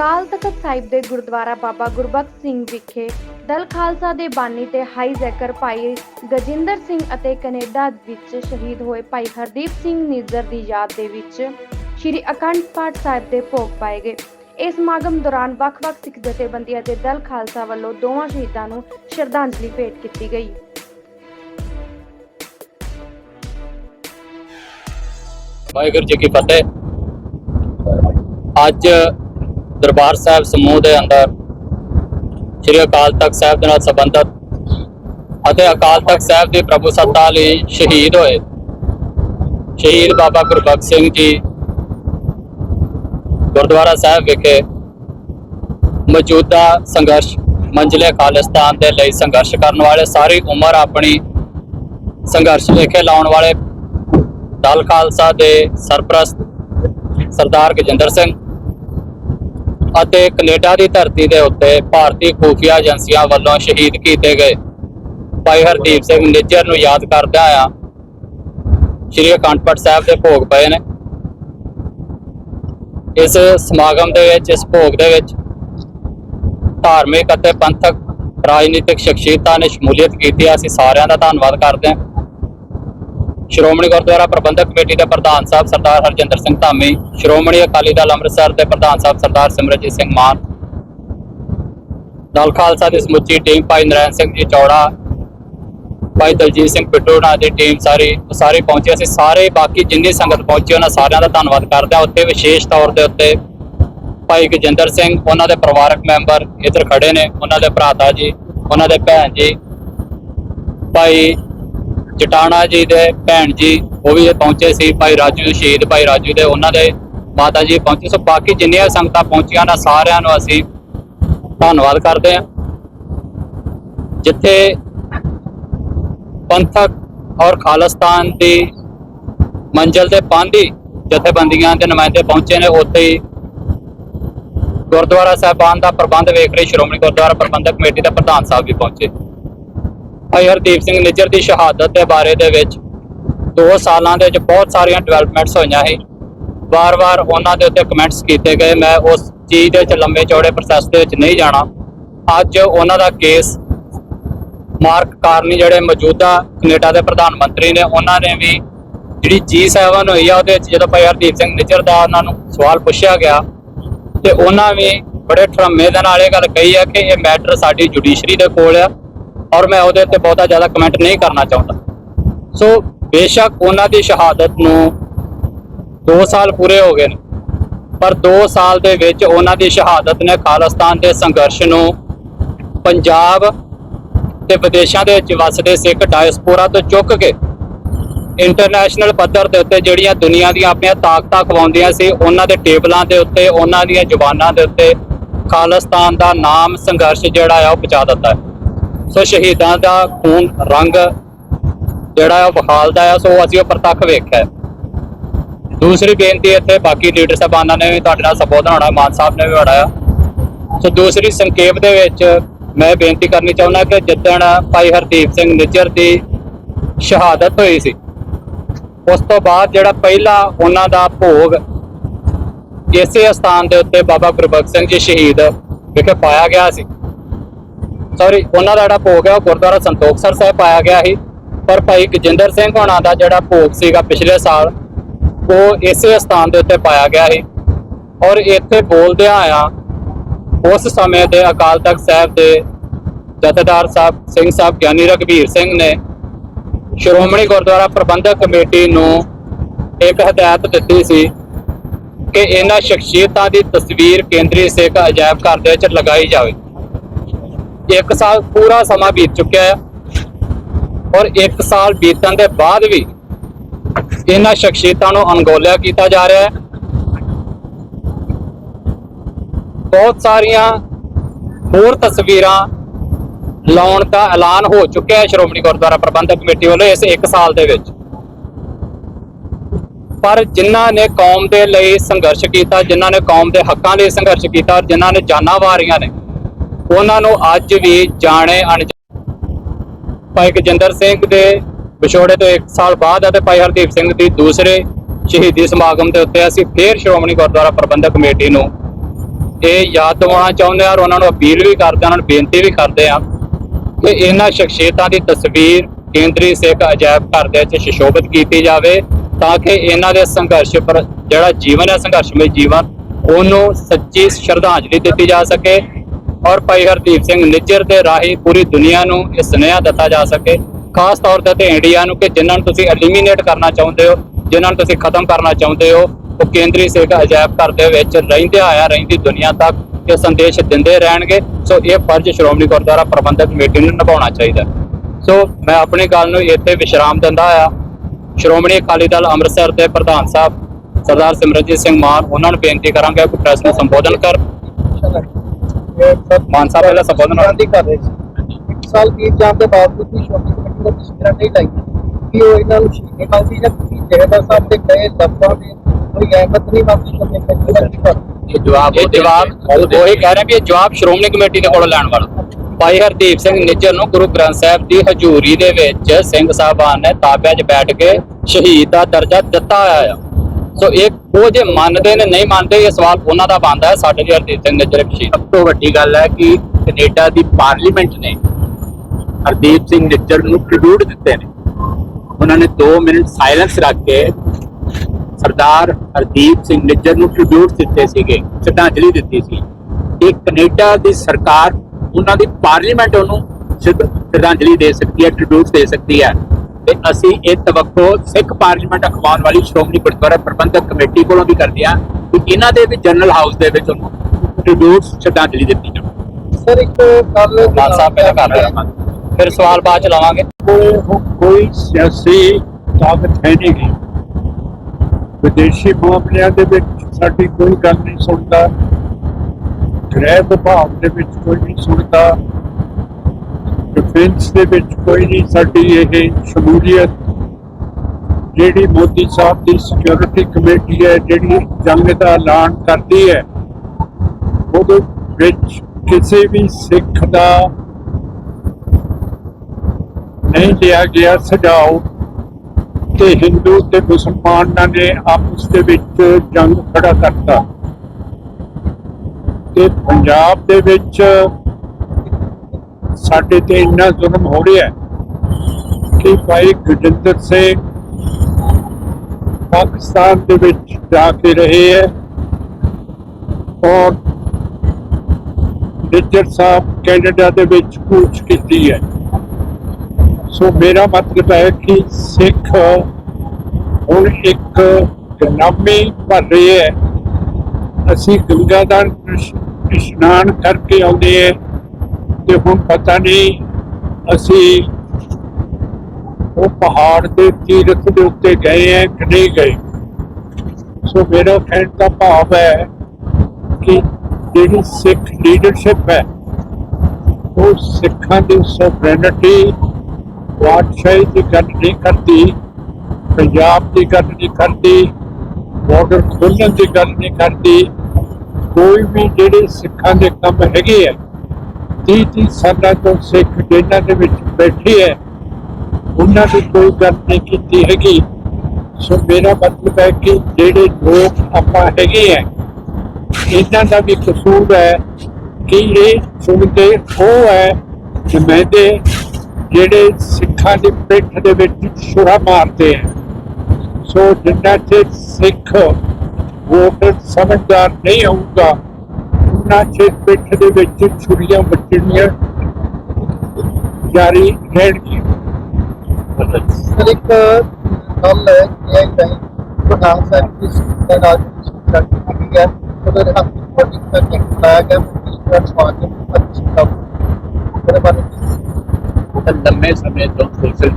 ਅਕਾਲ ਤਖਤ ਸਾਹਿਬ ਦੇ ਗੁਰਦੁਆਰਾ ਬਾਬਾ ਗੁਰਬਖਸ਼ ਸਿੰਘ ਵਿਖੇ ਦਲ ਖਾਲਸਾ ਦੇ ਬਾਨੀ ਤੇ ਹਾਈਜੈਕਰ ਭਾਈ ਗਜਿੰਦਰ ਸਿੰਘ ਅਤੇ ਕੈਨੇਡਾ ਵਿੱਚ ਸ਼ਹੀਦ ਹੋਏ ਭਾਈ ਹਰਦੀਪ ਸਿੰਘ ਨਿੱਜਰ ਦੀ ਯਾਦ ਦੇ ਵਿੱਚ ਸ੍ਰੀ ਅਖੰਡ ਪਾਠ ਸਾਹਿਬ ਦੇ ਭੋਗ ਪਾਏ ਗਏ। ਇਸ ਸਮਾਗਮ ਦੌਰਾਨ ਵੱਖ-ਵੱਖ ਸਿੱਖ ਜਥੇਬੰਦੀਆਂ ਅਤੇ ਦਲ ਖਾਲਸਾ ਵੱਲੋਂ ਦੋਵਾਂ ਸ਼ਹੀਦਾਂ ਨੂੰ ਸ਼ਰਧਾਂਜਲੀ ਭੇਟ ਕੀਤੀ ਗਈ। ਵਾਹਿਗੁਰੂ ਜੀ ਕੀ ਫਤਿਹ। ਅੱਜ ਦਰਬਾਰ ਸਾਹਿਬ ਸਮੂਹ ਦੇ ਅੰਦਰ ਸ੍ਰੀ ਅਕਾਲ ਤਖਤ ਸਾਹਿਬ ਦੇ ਨਾਲ ਸੰਬੰਧਿਤ ਅਤੇ ਅਕਾਲ ਤਖਤ ਸਾਹਿਬ ਦੇ ਪ੍ਰਭੂ ਸੱਤਾ ਲਈ ਸ਼ਹੀਦ ਹੋਏ। ਸ਼ਹੀਦ ਬਾਬਾ ਗੁਰਬਖਸ਼ ਸਿੰਘ ਜੀ ਗੁਰਦੁਆਰਾ ਸਾਹਿਬ ਵਿਖੇ ਮੌਜੂਦਾ ਸੰਘਰਸ਼, ਮੰਜ਼ਲੇ ਖਾਲਿਸਤਾਨ ਦੇ ਲਈ ਸੰਘਰਸ਼ ਕਰਨ ਵਾਲੇ ਸਾਰੀ ਉਮਰ ਆਪਣੀ ਸੰਘਰਸ਼ ਵਿਖੇ ਲਾਉਣ ਵਾਲੇ ਦਲ ਖਾਲਸਾ ਦੇ ਸਰਪ੍ਰਸਤ ਸਰਦਾਰ ਗਜਿੰਦਰ ਸਿੰਘ ਅਤੇ ਕੈਨੇਡਾ ਦੀ ਧਰਤੀ ਦੇ ਉੱਤੇ ਭਾਰਤੀ ਖੁਫੀਆ ਏਜੰਸੀਆਂ ਵੱਲੋਂ ਸ਼ਹੀਦ ਕੀਤੇ ਗਏ। ਭਾਈ ਹਰਦੀਪ ਸਿੰਘ ਨਿੱਜਰ ਨੂੰ ਯਾਦ ਕਰਦਾ ਆ ਸ਼੍ਰੀ ਅਖੰਡ ਪਾਠ ਸਾਹਿਬ ਦੇ ਭੋਗ ਪਏ ਨੇ। ਇਸ ਸਮਾਗਮ ਦੇ ਵਿੱਚ, ਇਸ ਭੋਗ ਦੇ ਵਿੱਚ ਧਾਰਮਿਕ ਅਤੇ ਪੰਥਕ, ਰਾਜਨੀਤਿਕ ਸ਼ਖਸੀਅਤਾਂ ਨੇ ਸ਼ਮੂਲੀਅਤ ਕੀਤੀ। ਹੈ। ਅਸੀਂ ਸਾਰਿਆਂ ਦਾ ਧੰਨਵਾਦ ਕਰਦੇ ਹਾਂ। ਸ਼੍ਰੋਮਣੀ ਗੁਰਦੁਆਰਾ ਪ੍ਰਬੰਧਕ ਕਮੇਟੀ ਦੇ ਪ੍ਰਧਾਨ ਸਾਹਿਬ ਸਰਦਾਰ ਹਰਜਿੰਦਰ ਸਿੰਘ ਧਾਮੀ, ਸ਼੍ਰੋਮਣੀ ਅਕਾਲੀ ਦਲ ਅੰਮ੍ਰਿਤਸਰ ਦੇ ਪ੍ਰਧਾਨ ਸਾਹਿਬ ਸਰਦਾਰ ਸਿਮਰਜੀਤ ਸਿੰਘ ਮਾਨ, ਦਲ ਖਾਲਸਾ ਦੀ ਸਮੁੱਚੀ ਟੀਮ ਭਾਈ ਨਰੈਣ ਸਿੰਘ ਜੀ ਚੌੜਾ, ਭਾਈ ਦਲਜੀਤ ਸਿੰਘ ਪਿੱਟੂ ਨਾਲ ਦੀ ਟੀਮ ਸਾਰੀ, ਉਹ ਸਾਰੇ ਪਹੁੰਚੇ। ਅਸੀਂ ਸਾਰੇ ਬਾਕੀ ਜਿੰਨੀ ਸੰਗਤ ਪਹੁੰਚੀ, ਉਹਨਾਂ ਸਾਰਿਆਂ ਦਾ ਧੰਨਵਾਦ ਕਰਦੇ ਹਾਂ। ਉੱਤੇ ਵਿਸ਼ੇਸ਼ ਤੌਰ ਦੇ ਉੱਤੇ ਭਾਈ ਗਜਿੰਦਰ ਸਿੰਘ, ਉਹਨਾਂ ਦੇ ਪਰਿਵਾਰਕ ਮੈਂਬਰ ਇੱਧਰ ਖੜੇ ਨੇ, ਉਹਨਾਂ ਦੇ ਭਰਾਤਾ ਜੀ ਉਹਨਾਂ ਦੇ ਭੈਣ ਜੀ, ਭਾਈ ਜਟਾਣਾ ਜੀ ਦੇ ਭੈਣ ਜੀ, ਉਹ ਵੀ ਪਹੁੰਚੇ ਸੀ, ਭਾਈ ਰਾਜੂ, ਸ਼ਹੀਦ ਭਾਈ ਰਾਜੂ ਦੇ, ਉਹਨਾਂ ਦੇ ਮਾਤਾ ਜੀ ਪਹੁੰਚੇ। ਸੋ ਬਾਕੀ ਜਿੰਨੀਆਂ ਸੰਗਤਾਂ ਪਹੁੰਚੀਆਂ ਨਾ, ਸਾਰਿਆਂ ਨੂੰ ਅਸੀਂ ਧੰਨਵਾਦ ਕਰਦੇ ਹਾਂ। ਜਿੱਥੇ ਪੰਥਕ ਔਰ ਖਾਲਿਸਤਾਨ ਦੀ ਮੰਜ਼ਲ ਤੇ ਪਾਂਦੀ ਜਥੇਬੰਦੀਆਂ ਦੇ ਨੁਮਾਇੰਦੇ ਪਹੁੰਚੇ ਨੇ, ਉੱਥੇ ਹੀ ਗੁਰਦੁਆਰਾ ਸਾਹਿਬਾਨ ਦਾ ਪ੍ਰਬੰਧ ਵੇਖ ਰਹੀ, ਸ਼੍ਰੋਮਣੀ ਗੁਰਦੁਆਰਾ ਪ੍ਰਬੰਧਕ ਕਮੇਟੀ ਦੇ ਪ੍ਰਧਾਨ ਸਾਹਿਬ ਵੀ ਪਹੁੰਚੇ। ਭਾਈ ਹਰਦੀਪ ਸਿੰਘ ਨਿੱਜਰ ਦੀ ਸ਼ਹਾਦਤ ਦੇ ਬਾਰੇ ਦੇ ਵਿੱਚ 2 ਸਾਲਾਂ ਦੇ ਵਿੱਚ ਬਹੁਤ ਸਾਰੀਆਂ ਡਿਵੈਲਪਮੈਂਟਸ ਹੋਈਆਂ ਸੀ। ਵਾਰ-ਵਾਰ ਉਹਨਾਂ ਦੇ ਉੱਤੇ ਕਮੈਂਟਸ ਕੀਤੇ ਗਏ। ਮੈਂ ਉਸ ਚੀਜ਼ ਦੇ ਵਿੱਚ ਲੰਬੇ ਚੌੜੇ ਪ੍ਰੋਸੈਸ ਦੇ ਵਿੱਚ ਨਹੀਂ ਜਾਣਾ। ਅੱਜ ਉਹਨਾਂ ਦਾ ਕੇਸ ਮਾਰਕ ਕਾਰਨੀ ਜਿਹੜੇ ਮੌਜੂਦਾ ਕੈਨੇਡਾ ਦੇ ਪ੍ਰਧਾਨ ਮੰਤਰੀ ਨੇ, ਉਹਨਾਂ ਨੇ ਵੀ ਜਿਹੜੀ G7 ਹੋਈ ਆ, ਉਹਦੇ ਵਿੱਚ ਜਦੋਂ ਭਾਈ ਹਰਦੀਪ ਸਿੰਘ ਨਿੱਜਰ ਦਾ ਉਹਨਾਂ ਨੂੰ ਸਵਾਲ ਪੁੱਛਿਆ ਗਿਆ, ਤੇ ਉਹਨਾਂ ਵੀ ਬੜੇ ਠਰਮੇ ਦੇ ਨਾਲ ਇਹ ਗੱਲ ਕਹੀ ਹੈ ਕਿ ਇਹ ਮੈਟਰ ਸਾਡੀ ਜੁਡੀਸ਼ਰੀ ਦੇ ਕੋਲ ਆ। ਔਰ ਮੈਂ ਉਹਦੇ ਉੱਤੇ ਬਹੁਤਾ ਜ਼ਿਆਦਾ ਕਮੈਂਟ ਨਹੀਂ ਕਰਨਾ ਚਾਹੁੰਦਾ। ਸੋ ਬੇਸ਼ੱਕ ਉਹਨਾਂ ਦੀ ਸ਼ਹਾਦਤ ਨੂੰ 2 ਸਾਲ ਪੂਰੇ ਹੋ ਗਏ ਨੇ। ਪਰ 2 ਸਾਲ ਦੇ ਵਿੱਚ ਉਹਨਾਂ ਦੀ ਸ਼ਹਾਦਤ ਨੇ ਖਾਲਿਸਤਾਨ ਦੇ ਸੰਘਰਸ਼ ਨੂੰ ਪੰਜਾਬ ਤੇ ਵਿਦੇਸ਼ਾਂ ਦੇ ਵਿੱਚ ਵਸਦੇ ਸਿੱਖ ਡਾਇਸਪੋਰਾ ਤੋਂ ਚੁੱਕ ਕੇ ਇੰਟਰਨੈਸ਼ਨਲ ਪੱਧਰ ਦੇ ਉੱਤੇ ਜਿਹੜੀਆਂ ਦੁਨੀਆ ਦੀਆਂ ਆਪਣੀਆਂ ਤਾਕਤਾਂ ਖਵਾਉਂਦੀਆਂ ਸੀ, ਉਹਨਾਂ ਦੇ ਟੇਬਲਾਂ ਦੇ ਉੱਤੇ, ਉਹਨਾਂ ਦੀਆਂ ਜ਼ੁਬਾਨਾਂ ਦੇ ਉੱਤੇ ਖਾਲਿਸਤਾਨ ਦਾ ਨਾਮ ਸੰਘਰਸ਼ ਜਿਹੜਾ ਆ ਉਹ ਪਹੁੰਚਾ ਦਿੱਤਾ। ਹੈ ਸੋ ਸ਼ਹੀਦਾਂ ਦਾ ਖੂਨ ਰੰਗ ਜਿਹੜਾ ਉਹ ਵਿਖਾਲਦਾ ਆ ਸੋ ਅਸੀਂ ਉਹ ਪ੍ਰਤੱਖ ਵੇਖਿਆ ਦੂਸਰੀ ਬੇਨਤੀ ਇੱਥੇ ਬਾਕੀ ਲੀਡਰ ਸਾਹਿਬਾਨਾਂ ਨੇ ਵੀ ਤੁਹਾਡੇ ਨਾਲ ਸੰਬੋਧਨ ਹੋਣਾ, ਮਾਨ ਸਾਹਿਬ ਨੇ ਵੀ ਹੋਣਾ ਆ। ਸੋ ਦੂਸਰੀ ਸੰਖੇਪ ਦੇ ਵਿੱਚ ਮੈਂ ਬੇਨਤੀ ਕਰਨੀ ਚਾਹੁੰਦਾ ਕਿ ਜਿੱਦਣ ਭਾਈ ਹਰਦੀਪ ਸਿੰਘ ਨਿੱਜਰ ਦੀ ਸ਼ਹਾਦਤ ਹੋਈ ਸੀ, ਉਸ ਤੋਂ ਬਾਅਦ ਜਿਹੜਾ ਪਹਿਲਾ ਉਹਨਾਂ ਦਾ ਭੋਗ ਇਸੇ ਸਥਾਨ ਦੇ ਉੱਤੇ ਬਾਬਾ ਗੁਰਬਖਸ਼ ਸਿੰਘ ਜੀ ਸ਼ਹੀਦ ਵਿਖੇ ਪਾਇਆ ਗਿਆ ਸੀ। ਸੌਰੀ, ਉਹਨਾਂ ਦਾ ਜਿਹੜਾ ਭੋਗ ਹੈ ਉਹ ਗੁਰਦੁਆਰਾ ਸੰਤੋਖਸਰ ਸਾਹਿਬ ਪਾਇਆ ਗਿਆ ਸੀ। ਪਰ ਭਾਈ ਗਜਿੰਦਰ ਸਿੰਘ ਹੋਣਾ ਦਾ ਜਿਹੜਾ ਭੋਗ ਸੀਗਾ ਪਿਛਲੇ ਸਾਲ, ਉਹ ਇਸੇ ਸਥਾਨ ਦੇ ਉੱਤੇ ਪਾਇਆ ਗਿਆ ਸੀ। ਔਰ ਇੱਥੇ ਬੋਲਦਿਆਂ ਆ ਉਸ ਸਮੇਂ ਦੇ ਅਕਾਲ ਤਖਤ ਸਾਹਿਬ ਦੇ ਜਥੇਦਾਰ ਸਾਹਿਬ, ਸਿੰਘ ਸਾਹਿਬ ਗਿਆਨੀ ਰਘਬੀਰ ਸਿੰਘ ਨੇ ਸ਼੍ਰੋਮਣੀ ਗੁਰਦੁਆਰਾ ਪ੍ਰਬੰਧਕ ਕਮੇਟੀ ਨੂੰ ਇੱਕ ਹਦਾਇਤ ਦਿੱਤੀ ਸੀ ਕਿ ਇਹਨਾਂ ਸ਼ਖਸੀਅਤਾਂ ਦੀ ਤਸਵੀਰ ਕੇਂਦਰੀ ਸਿੱਖ ਅਜਾਇਬ ਘਰ ਦੇ ਵਿੱਚ ਲਗਾਈ ਜਾਵੇ। ਇੱਕ ਸਾਲ ਪੂਰਾ ਸਮਾਂ ਬੀਤ ਚੁੱਕਿਆ ਹੈ ਔਰ ਇੱਕ ਸਾਲ ਬੀਤਣ ਦੇ ਬਾਅਦ ਵੀ ਇਹਨਾਂ ਸ਼ਖਸੀਅਤਾਂ ਨੂੰ ਅਣਗੋਲਿਆ ਕੀਤਾ ਜਾ ਰਿਹਾ ਹੈ। ਬਹੁਤ ਸਾਰੀਆਂ ਹੋਰ ਤਸਵੀਰਾਂ ਲਾਉਣ ਦਾ ਐਲਾਨ ਹੋ ਚੁੱਕਿਆ ਹੈ ਸ਼੍ਰੋਮਣੀ ਗੁਰਦੁਆਰਾ ਪ੍ਰਬੰਧਕ ਕਮੇਟੀ ਵੱਲੋਂ ਇਸ ਇੱਕ ਸਾਲ ਦੇ ਵਿੱਚ। ਪਰ ਜਿਨ੍ਹਾਂ ਨੇ ਕੌਮ ਦੇ ਲਈ ਸੰਘਰਸ਼ ਕੀਤਾ, ਜਿਨ੍ਹਾਂ ਨੇ ਕੌਮ ਦੇ ਹੱਕਾਂ ਲਈ ਸੰਘਰਸ਼ ਕੀਤਾ ਔਰ ਜਿਨ੍ਹਾਂ ਨੇ ਜਾਨਾਂ ਵਾਰੀਆਂ ਨੇ ਉਹਨਾਂ ਨੂੰ ਅੱਜ ਵੀ ਜਾਣੇ ਅਣ ਭਾਈ ਗਜਿੰਦਰ ਸਿੰਘ ਦੇ ਵਿਛੋੜੇ ਤੋਂ 1 ਸਾਲ ਬਾਅਦ ਅਤੇ ਭਾਈ ਹਰਦੀਪ ਸਿੰਘ ਦੀ ਦੂਸਰੇ ਸ਼ਹੀਦੀ ਸਮਾਗਮ ਦੇ ਉੱਤੇ ਅਸੀਂ ਫੇਰ ਸ਼੍ਰੋਮਣੀ ਗੁਰਦੁਆਰਾ ਪ੍ਰਬੰਧਕ ਕਮੇਟੀ ਨੂੰ ਇਹ ਯਾਦ ਦਿਵਾਉਣਾ ਚਾਹੁੰਦੇ ਆ ਔਰ ਉਹਨਾਂ ਨੂੰ ਅਪੀਲ ਵੀ ਕਰਦੇ ਆ ਉਹਨਾਂ ਨੂੰ ਬੇਨਤੀ ਵੀ ਕਰਦੇ ਆ ਕਿ ਇਹਨਾਂ ਸ਼ਖਸੀਅਤਾਂ ਦੀ ਤਸਵੀਰ ਕੇਂਦਰੀ ਸਿੱਖ ਅਜਾਇਬ ਘਰ ਦੇ ਵਿੱਚ ਸ਼ਿਸ਼ੋਭਿਤ ਕੀਤੀ ਜਾਵੇ ਤਾਂ ਕਿ ਇਹਨਾਂ ਦੇ ਸੰਘਰਸ਼ ਪਰ ਜਿਹੜਾ ਜੀਵਨ ਹੈ, ਸੰਘਰਸ਼ਮਈ ਜੀਵਨ, ਉਹਨੂੰ ਸੱਚੀ ਸ਼ਰਧਾਂਜਲੀ ਦਿੱਤੀ ਜਾ ਸਕੇ ਔਰ ਭਾਈ ਹਰਦੀਪ ਸਿੰਘ ਨਿੱਜਰ ਦੇ ਰਾਹੀਂ ਪੂਰੀ ਦੁਨੀਆ ਨੂੰ ਇਹ ਸੁਨੇਹਾ ਦਿੱਤਾ ਜਾ ਸਕੇ। ਖਾਸ ਤੌਰ ਤੇ ਇੰਡੀਆ ਨੂੰ ਕਿ ਜਿਨ੍ਹਾਂ ਨੂੰ ਤੁਸੀਂ ਐਲੀਮੀਨੇਟ ਕਰਨਾ ਚਾਹੁੰਦੇ ਹੋ, ਜਿਨ੍ਹਾਂ ਨੂੰ ਤੁਸੀਂ ਖਤਮ ਕਰਨਾ ਚਾਹੁੰਦੇ ਹੋ, ਉਹ ਕੇਂਦਰੀ ਸਿੱਖ ਅਜਾਇਬ ਘਰ ਦੇ ਵਿੱਚ ਰਹਿੰਦੇ ਆਇਆ ਰਹਿੰਦੀ ਦੁਨੀਆ ਤੱਕ ਇਹ ਸੰਦੇਸ਼ ਦਿੰਦੇ ਰਹਿਣਗੇ। ਸੋ ਇਹ ਫਰਜ਼ ਸ਼੍ਰੋਮਣੀ ਗੁਰਦੁਆਰਾ ਪ੍ਰਬੰਧਕ ਕਮੇਟੀ ਨੂੰ ਨਿਭਾਉਣਾ ਚਾਹੀਦਾ। ਸੋ ਮੈਂ ਆਪਣੀ ਗੱਲ ਨੂੰ ਇੱਥੇ ਵਿਸ਼ਰਾਮ ਦਿੰਦਾ ਆ। ਸ਼੍ਰੋਮਣੀ ਅਕਾਲੀ ਦਲ ਅੰਮ੍ਰਿਤਸਰ ਦੇ ਪ੍ਰਧਾਨ ਸਾਹਿਬ ਸਰਦਾਰ ਸਿਮਰਨਜੀਤ ਸਿੰਘ ਮਾਨ, ਉਹਨਾਂ ਨੂੰ ਬੇਨਤੀ ਕਰਾਂਗੇ ਕਿ ਪ੍ਰੈਸ ਨੂੰ ਸੰਬੋਧਨ ਕਰ ਮਾਨ ਸਾਹਿਬ ਪਹਿਲਾਂ ਸੰਬੋਧਨ ਗਾਂਧੀ ਕਰ ਰਹੇ ਸੀ ਇੱਕ ਸਾਲ ਬੀਤ ਜਾਣ ਦੇ ਬਾਵਜੂਦ ਵੀ ਸ਼ੌਕੀ ਕਮੇਟੀ ਦਾ ਤਸਵੀਰਾਂ ਨਹੀਂ ਲਾਈ। ਕਿ ਉਹ ਇਹਨਾਂ ਨੂੰ ਸ਼ਹੀਦੀ ਮੰਗਦੀ ਜਾਂ ਕਿਸੇ ਜਹੇਦਾਰ ਸਾਹਿਬ ਦੇ ਕਹੇ ਲਫ਼ਜ਼ਾਂ ਦੀ ਕੋਈ ਅਹਿਮਤ ਨਹੀਂ ਮੰਗਦੀ ਸ਼ੌਕੀ ਕਮੇਟੀ ਦਾ ਕੀ ਕਰ ਇਹ ਜਵਾਬ ਇਹ ਜਵਾਬ ਉਹ ਕਹਿ ਰਹੇ ਜਵਾਬ ਸ਼੍ਰੋਮਣੀ ਕਮੇਟੀ ਦੇ ਕੋਲ ਲੈਣ ਵਾਲਾ। ਭਾਈ ਹਰਦੀਪ ਸਿੰਘ ਨਿੱਜਰ ਨੂੰ ਗੁਰੂ ਗ੍ਰੰਥ ਸਾਹਿਬ ਦੀ ਹਜ਼ੂਰੀ ਦੇ ਵਿੱਚ ਸਿੰਘ ਸਾਹਿਬਾਨ ਨੇ ਤਾਬਿਆਂ 'ਚ ਬੈਠ ਕੇ ਸ਼ਹੀਦ ਦਾ ਦਰਜਾ ਦਿੱਤਾ ਹੋਇਆ ਆ। ਸੋ ਇਹ ਉਹ ਜੇ ਮੰਨਦੇ ਨੇ, ਨਹੀਂ ਮੰਨਦੇ, ਇਹ ਸਵਾਲ ਉਹਨਾਂ ਦਾ ਬਣਦਾ ਹੈ, ਸਾਡੇ ਲਈ ਹਰਦੀਪ ਸਿੰਘ ਨਿੱਜਰ ਇੱਕ ਸਭ ਤੋਂ ਵੱਡੀ ਗੱਲ ਹੈ ਕਿ ਕੈਨੇਡਾ ਦੀ ਪਾਰਲੀਮੈਂਟ ਨੇ ਹਰਦੀਪ ਸਿੰਘ ਨਿੱਜਰ ਨੂੰ ਟ੍ਰਿਬਿਊਟ ਦਿੱਤੇ ਨੇ। ਉਹਨਾਂ ਨੇ 2 ਮਿੰਟ ਸਾਇਲੈਂਸ ਰੱਖ ਕੇ ਸਰਦਾਰ ਹਰਦੀਪ ਸਿੰਘ ਨਿੱਜਰ ਨੂੰ ਟ੍ਰਿਬਿਊਟ ਦਿੱਤੇ ਸੀਗੇ, ਸ਼ਰਧਾਂਜਲੀ ਦਿੱਤੀ ਸੀ। ਇਹ ਕੈਨੇਡਾ ਦੀ ਸਰਕਾਰ, ਉਹਨਾਂ ਦੀ ਪਾਰਲੀਮੈਂਟ ਉਹਨੂੰ ਸ਼ਰਧਾਂਜਲੀ ਦੇ ਸਕਦੀ ਹੈ, ਟ੍ਰਿਬਿਊਟ ਦੇ ਸਕਦੀ ਹੈ। ਤੇ ਅਸੀਂ ਇਹ ਤਵੱਕੋ ਸਿੱਖ ਪਾਰਲੀਮੈਂਟ ਅਖਵਾਉਣ ਵਾਲੀ ਸ਼੍ਰੋਮਣੀ ਗੁਰਦੁਆਰਾ ਪ੍ਰਬੰਧਕ ਕਮੇਟੀ ਕੋਲੋਂ ਵੀ ਕਰਦੇ ਹਾਂ ਕਿ ਇਹਨਾਂ ਦੇ ਵੀ ਜਨਰਲ ਹਾਊਸ ਦੇ ਵਿੱਚ ਉਹਨੂੰ ਟ੍ਰਿਬਿਊਟ ਸ਼ਰਧਾਂਜਲੀ ਦਿੱਤੀ ਜਾਵੇ। ਸਰ ਇੱਕ ਗੱਲ ਮਾਨ ਸਾਹਿਬ ਪਹਿਲਾਂ ਕਰ ਰਹੇ ਆ ਫਿਰ ਸਵਾਲ ਬਾਅਦ ਚ ਲਾਵਾਂਗੇ। ਕੋਈ ਕੋਈ ਸਿਆਸੀ ਤਾਕਤ ਹੈ ਨਹੀਂ ਗੀ। ਵਿਦੇਸ਼ੀ ਮਾਮਲਿਆਂ ਦੇ ਵਿੱਚ ਸਾਡੀ ਕੋਈ ਗੱਲ ਨਹੀਂ ਸੁਣਦਾ। ਗ੍ਰਹਿ ਵਿਭਾਗ ਦੇ ਵਿੱਚ ਕੋਈ ਨਹੀਂ ਸੁਣਦਾ। ਡਿਫੈਂਸ ਦੇ ਵਿੱਚ ਕੋਈ ਨਹੀਂ, ਸਾਡੀ ਇਹ ਸ਼ਮੂਲੀਅਤ ਜਿਹੜੀ ਮੋਦੀ ਸਾਹਿਬ ਦੀ ਸਿਕਿਉਰਿਟੀ ਕਮੇਟੀ ਹੈ, ਜਿਹੜੀ ਜੰਗ ਦਾ ਐਲਾਨ ਕਰਦੀ ਹੈ, ਉਹਦੇ ਵਿੱਚ ਕਿਸੇ ਵੀ ਸਿੱਖ ਦਾ ਨਹੀਂ ਲਿਆ ਗਿਆ ਸੁਝਾਅ ਕਿ ਹਿੰਦੂ ਤੇ ਮੁਸਲਮਾਨਾਂ ਨੇ ਆਪਸ ਦੇ ਵਿੱਚ ਜੰਗ ਖੜਾ ਕਰਤਾ। ਤੇ ਪੰਜਾਬ ਦੇ ਵਿੱਚ ਸਾਡੇ ਤੇ ਇੰਨਾ ਜ਼ੁਲਮ ਹੋ ਰਿਹਾ ਕਿ ਭਾਈ ਗੁਰਜਿੰਦਰ ਸਿੰਘ ਪਾਕਿਸਤਾਨ ਦੇ ਵਿੱਚ ਜਾ ਕੇ ਰਹੇ ਹੈ ਔਰ ਨਿੱਜਰ ਸਾਹਿਬ ਕੈਨੇਡਾ ਦੇ ਵਿੱਚ ਕੂਚ ਕੀਤੀ ਹੈ। ਸੋ ਮੇਰਾ ਮਤਲਬ ਹੈ ਕਿ ਸਿੱਖ ਹੁਣ ਇੱਕ ਗੁਲਾਮੀ ਭਰ ਰਹੇ ਹੈ। ਅਸੀਂ ਗੰਗਾ ਦਾ ਇਸ਼ਨਾਨ ਕਰਕੇ ਆਉਂਦੇ ਹੈ। ਤੇ ਹੁਣ ਪਤਾ ਨਹੀਂ ਅਸੀਂ ਉਹ ਪਹਾੜ ਦੇ ਤੀਰਥ ਦੇ ਉੱਤੇ ਗਏ ਹੈ ਕਿ ਨਹੀਂ ਗਏ। ਸੋ ਮੇਰਾ ਕਹਿਣ ਦਾ ਭਾਵ ਹੈ ਕਿ ਜਿਹੜੀ ਸਿੱਖ ਲੀਡਰਸ਼ਿਪ ਹੈ, ਉਹ ਸਿੱਖਾਂ ਦੀ ਸੋਵਰੇਨਿਟੀ ਬਾਦਸ਼ਾਹੀ ਦੀ ਗੱਲ ਨਹੀਂ ਕਰਦੀ, ਪੰਜਾਬ ਦੀ ਗੱਲ ਨਹੀਂ ਕਰਦੀ ਬਾਰਡਰ ਖੋਲਣ ਦੀ ਗੱਲ ਨਹੀਂ ਕਰਦੀ, ਕੋਈ ਵੀ ਜਿਹੜੇ ਸਿੱਖਾਂ ਦੇ ਕੰਮ ਹੈਗੇ ਆ 30 30 ਸਾਲਾਂ ਤੋਂ ਸਿੱਖ ਜਿਹਨਾਂ ਦੇ ਵਿੱਚ ਬੈਠੇ ਹੈ। ਉਹਨਾਂ ਦੀ ਕੋਈ ਗੱਲ ਨਹੀਂ ਕੀਤੀ ਹੈਗੀ। ਸੋ ਮੇਰਾ ਮਤਲਬ ਹੈ ਕਿ ਜਿਹੜੇ ਲੋਕ ਆਪਾਂ ਹੈਗੇ ਆ, ਇਹਨਾਂ ਦਾ ਵੀ ਕਸੂਰ ਹੈ ਕਿ ਇਹ ਸੁਣਦੇ ਉਹ ਹੈ, ਨੁਮਾਇੰਦੇ ਜਿਹੜੇ ਸਿੱਖਾਂ ਦੀ ਪਿੱਠ ਦੇ ਵਿੱਚ ਛੁਰਾ ਮਾਰਦੇ ਹੈ ਸੋ ਜਿੰਨਾ ਚਿਰ ਸਿੱਖ ਵੋਟਰ ਸਮਝਦਾਰ ਨਹੀਂ ਹੋਊਗਾ ਉਹਨਾਂ ਚਿਰ ਪਿੱਠ ਦੇ ਵਿੱਚ ਛੁਰੀਆਂ ਵੱਜਣੀਆਂ ਜਾਰੀ ਰਹਿਣਗੀਆਂ। ਸਰ ਇੱਕ ਗੱਲ ਹੈ ਕਿ ਇਹ ਟਾਈਮ ਪ੍ਰਧਾਨ ਸਾਹਿਬ ਦੀ ਸਿੱਖਿਆ ਨਾਲ ਸਿੱਖਿਆ ਕੀਤੀ ਹੈ ਉਹਦੇ ਹੱਥ ਵਿੱਚ ਇੱਕ ਕੈਂਪ ਲਾਇਆ ਗਿਆ ਇਸ ਤਰ੍ਹਾਂ ਸਮਾਜ ਦੇ ਅੱਛੀ ਕੰਮ ਉਹਦੇ ਬਾਰੇ ਲੰਮੇ ਸਮੇਂ ਤੋਂ ਸੋਸ਼ਲ